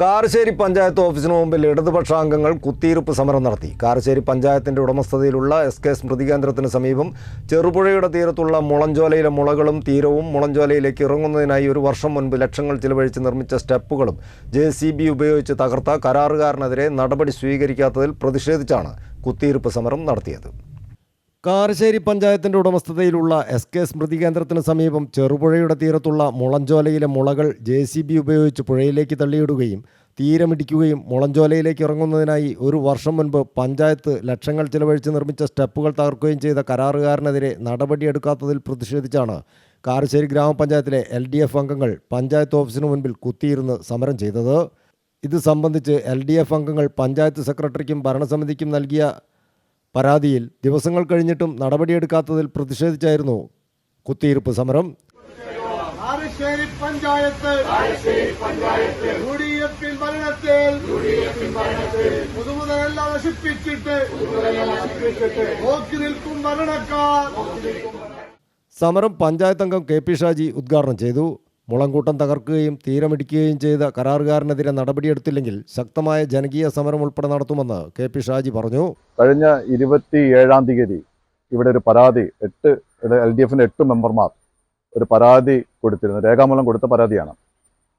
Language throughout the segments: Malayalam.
കാരശ്ശേരി പഞ്ചായത്ത് ഓഫീസിന് മുമ്പിൽ ഇടതുപക്ഷ അംഗങ്ങൾ കുത്തിയിരുപ്പ് സമരം നടത്തി. കാരശ്ശേരി പഞ്ചായത്തിന്റെ ഉടമസ്ഥതയിലുള്ള എസ് കെ സ്മൃതി കേന്ദ്രത്തിന് സമീപം ചെറുപുഴയുടെ തീരത്തുള്ള മുളഞ്ചോലയിലെ മുളകളും തീരവും മുളഞ്ചോലയിലേക്ക് ഇറങ്ങുന്നതിനായി ഒരു വർഷം മുൻപ് ലക്ഷങ്ങൾ ചിലവഴിച്ച് നിർമ്മിച്ച സ്റ്റെപ്പുകളും ജെ സി ബി ഉപയോഗിച്ച് തകർത്ത കരാറുകാരനെതിരെ നടപടി സ്വീകരിക്കാത്തതിൽ പ്രതിഷേധിച്ചാണ് കുത്തിയിരുപ്പ് സമരം നടത്തിയത്. കാരശ്ശേരി പഞ്ചായത്തിന്റെ ഉടമസ്ഥതയിലുള്ള എസ് കെ സ്മൃതി കേന്ദ്രത്തിന് സമീപം ചെറുപുഴയുടെ തീരത്തുള്ള മുളഞ്ചോലയിലെ മുളകൾ ജെ സി ബി ഉപയോഗിച്ച് പുഴയിലേക്ക് തള്ളിയിടുകയും തീരമിടിക്കുകയും മുളഞ്ചോലയിലേക്ക് ഇറങ്ങുന്നതിനായി ഒരു വർഷം മുൻപ് പഞ്ചായത്ത് ലക്ഷങ്ങൾ ചിലവഴിച്ച് നിർമ്മിച്ച സ്റ്റെപ്പുകൾ തകർക്കുകയും ചെയ്ത കരാറുകാരനെതിരെ നടപടിയെടുക്കാത്തതിൽ പ്രതിഷേധിച്ചാണ് കാരശ്ശേരി ഗ്രാമപഞ്ചായത്തിലെ എൽ ഡി എഫ് അംഗങ്ങൾ പഞ്ചായത്ത് ഓഫീസിന് മുൻപിൽ കുത്തിയിരുന്ന് സമരം ചെയ്തത്. ഇത് സംബന്ധിച്ച് എൽ ഡി എഫ് അംഗങ്ങൾ പഞ്ചായത്ത് സെക്രട്ടറിക്കും ഭരണസമിതിക്കും നൽകിയ പരാതിയിൽ ദിവസങ്ങൾ കഴിഞ്ഞിട്ടും നടപടിയെടുക്കാത്തതിൽ പ്രതിഷേധിച്ചായിരുന്നു കുത്തിയിരുപ്പ് സമരം. പഞ്ചായത്ത് യു ഡി എഫിൻ ഭരണത്തിൽ പുതുമുതലെല്ലാം നശിപ്പിച്ചിട്ട് നോക്കി നിൽക്കും ഭരണക്കാർ. സമരം പഞ്ചായത്ത് അംഗം കെ പി ഷാജി ഉദ്ഘാടനം ചെയ്തു. മുളങ്കൂട്ടം തകർക്കുകയും തീരമിടിക്കുകയും ചെയ്ത കരാറുകാരനെതിരെ നടപടിയെടുത്തില്ലെങ്കിൽ ശക്തമായ ജനകീയ സമരം ഉൾപ്പെടെ നടത്തുമെന്ന് കെ പി ഷാജി പറഞ്ഞു. കഴിഞ്ഞ ഇരുപത്തി ഏഴാം തീയതി ഇവിടെ ഒരു പരാതി എട്ട് എൽ ഡി എഫിന്റെ എട്ട് മെമ്പർമാർ ഒരു പരാതി കൊടുത്തിരുന്നു. രേഖാമൂലം കൊടുത്ത പരാതിയാണ്.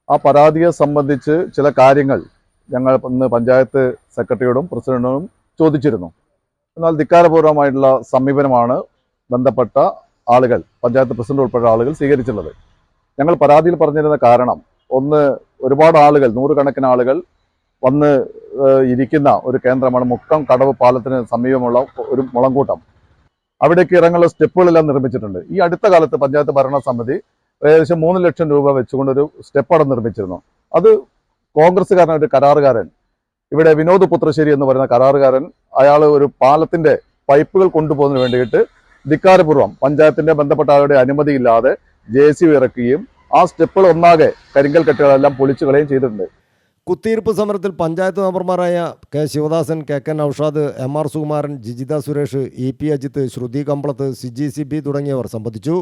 ആ പരാതിയെ സംബന്ധിച്ച് ചില കാര്യങ്ങൾ ഞങ്ങൾ ഇന്ന് പഞ്ചായത്ത് സെക്രട്ടറിയോടും പ്രസിഡന്റിനോടും ചോദിച്ചിരുന്നു. എന്നാൽ ധിക്കാരപൂർവമായിട്ടുള്ള സമീപനമാണ് ബന്ധപ്പെട്ട ആളുകൾ പഞ്ചായത്ത് പ്രസിഡന്റ് ഉൾപ്പെടെ ആളുകൾ സ്വീകരിച്ചിട്ടുള്ളത്. ഞങ്ങൾ പരാതിയിൽ പറഞ്ഞിരുന്ന കാരണം ഒന്ന് ഒരുപാട് ആളുകൾ നൂറുകണക്കിന് ആളുകൾ വന്ന് ഇരിക്കുന്ന ഒരു കേന്ദ്രമാണ് മുക്കം കടവ് പാലത്തിന് സമീപമുള്ള ഒരു മുളങ്കൂട്ടം. അവിടേക്ക് ഇറങ്ങുന്ന സ്റ്റെപ്പുകളെല്ലാം നിർമ്മിച്ചിട്ടുണ്ട്. ഈ അടുത്ത കാലത്ത് പഞ്ചായത്ത് ഭരണസമിതി ഏകദേശം മൂന്ന് ലക്ഷം രൂപ വെച്ചുകൊണ്ട് ഒരു സ്റ്റെപ്പ് അവിടെ നിർമ്മിച്ചിരുന്നു. അത് കോൺഗ്രസ്സുകാരൻ ഒരു കരാറുകാരൻ ഇവിടെ വിനോദ് പുത്രശ്ശേരി എന്ന് പറയുന്ന കരാറുകാരൻ അയാൾ ഒരു പാലത്തിന്റെ പൈപ്പുകൾ കൊണ്ടുപോകുന്നതിന് വേണ്ടിയിട്ട് ധിക്കാരപൂർവം പഞ്ചായത്തിന്റെ ബന്ധപ്പെട്ട ആളുടെ അനുമതിയില്ലാതെ ജെ സി ഇറക്കുകയും ആ സ്റ്റെപ്പുകൾ ഒന്നാകെ കരിങ്കൽ കെട്ടുകളെല്ലാം പൊളിച്ചു കളയുകയും ചെയ്തിട്ടുണ്ട്. കുത്തിയിരുപ്പ് സമരത്തിൽ പഞ്ചായത്ത് മെമ്പർമാരായ K Sivadasan K K Noushad M R Sukumaran Jijitha Suresh E P Ajith Sruthi Kambalath Siji C B തുടങ്ങിയവർ സംബന്ധിച്ചു.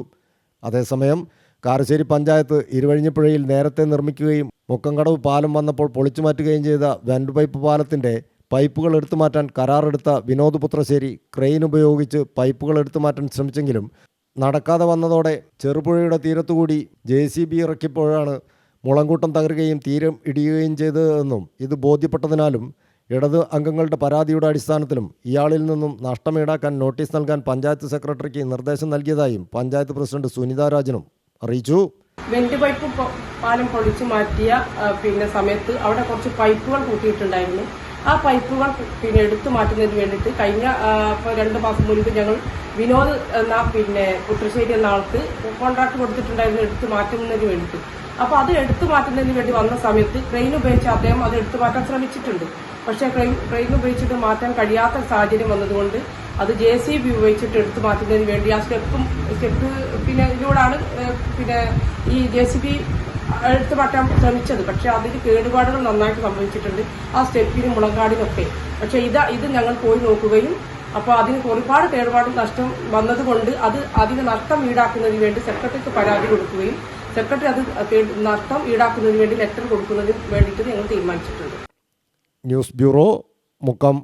അതേസമയം കാരശ്ശേരി പഞ്ചായത്ത് ഇരുവഴിഞ്ഞപ്പുഴയിൽ നേരത്തെ നിർമ്മിക്കുകയും മുക്കംകടവ് പാലം വന്നപ്പോൾ പൊളിച്ചു മാറ്റുകയും ചെയ്ത വെൻഡ് പൈപ്പ് പാലത്തിന്റെ പൈപ്പുകൾ എടുത്തു മാറ്റാൻ കരാറെടുത്ത വിനോദ് പുത്രശ്ശേരി ക്രെയിൻ ഉപയോഗിച്ച് പൈപ്പുകൾ എടുത്തു മാറ്റാൻ ശ്രമിച്ചെങ്കിലും നടക്കാതെ വന്നതോടെ ചെറുപുഴയുടെ തീരത്തുകൂടി ജെ സി ബി ഇറക്കിയപ്പോഴാണ് മുളങ്കൂട്ടം തകരുകയും തീരം ഇടിയുകയും ചെയ്തതെന്നും ഇത് ബോധ്യപ്പെട്ടതിനാലും ഇടത് അംഗങ്ങളുടെ പരാതിയുടെ അടിസ്ഥാനത്തിലും ഇയാളിൽ നിന്നും നഷ്ടം ഈടാക്കാൻ നോട്ടീസ് നൽകാൻ പഞ്ചായത്ത് സെക്രട്ടറിക്ക് നിർദ്ദേശം നൽകിയതായും പഞ്ചായത്ത് പ്രസിഡന്റ് സുനിത രാജനും അറിയിച്ചു. വെന്റ് പൈപ്പ് പാലം പൊളിച്ചു മാറ്റിയ പിന്നെ സമയത്ത് അവിടെ കുറച്ച് പൈപ്പുകൾ കൂട്ടിയിട്ടുണ്ടായിരുന്നു. ആ പൈപ്പുകൾ പിന്നെ എടുത്തു മാറ്റുന്നതിന് വേണ്ടിയിട്ട് കഴിഞ്ഞ രണ്ട് മാസം മുൻപ് ഞങ്ങൾ വിനോദ് എന്ന പിന്നെ പുത്രശ്ശേരി എന്ന ആൾക്ക് കോൺട്രാക്ട് കൊടുത്തിട്ടുണ്ടായിരുന്നു എടുത്തു മാറ്റുന്നതിന് വേണ്ടിയിട്ട്. അപ്പോൾ അത് എടുത്തു മാറ്റുന്നതിന് വേണ്ടി വന്ന സമയത്ത് ക്രെയിൻ ഉപയോഗിച്ച് അദ്ദേഹം അത് എടുത്തു മാറ്റാൻ ശ്രമിച്ചിട്ടുണ്ട്. പക്ഷേ ക്രെയിൻ ക്രെയിൻ ഉപയോഗിച്ചിട്ട് മാറ്റാൻ കഴിയാത്ത സാഹചര്യം വന്നതുകൊണ്ട് അത് ജെ സി ബി ഉപയോഗിച്ചിട്ട് എടുത്തു മാറ്റുന്നതിന് വേണ്ടി ആ സ്റ്റെപ്പും സ്റ്റെപ്പ് പിന്നെ ഇതിലൂടാണ് പിന്നെ ഈ ജെ സി ബി എടുത്തു മാറ്റാൻ ശ്രമിച്ചത്. പക്ഷെ അതിന് കേടുപാടുകൾ നന്നായിട്ട് സംഭവിച്ചിട്ടുണ്ട്. ആ സ്റ്റെപ്പിനും മുളങ്കാടിനൊക്കെ. പക്ഷെ ഇത് ഇത് ഞങ്ങൾ പോയി നോക്കുകയും അപ്പോൾ അതിന് ഒരുപാട് കേടുപാട് നഷ്ടം വന്നതുകൊണ്ട് അത് അതിന് നഷ്ടം ഈടാക്കുന്നതിന് വേണ്ടി സെക്രട്ടറിക്ക് പരാതി കൊടുക്കുകയും സെക്രട്ടറി അത് നഷ്ടം ഈടാക്കുന്നതിന് വേണ്ടി ലെറ്റർ കൊടുക്കുന്നതിന് വേണ്ടിയിട്ട് ഞങ്ങൾ തീരുമാനിച്ചിട്ടുണ്ട്. News bureau Mukkam.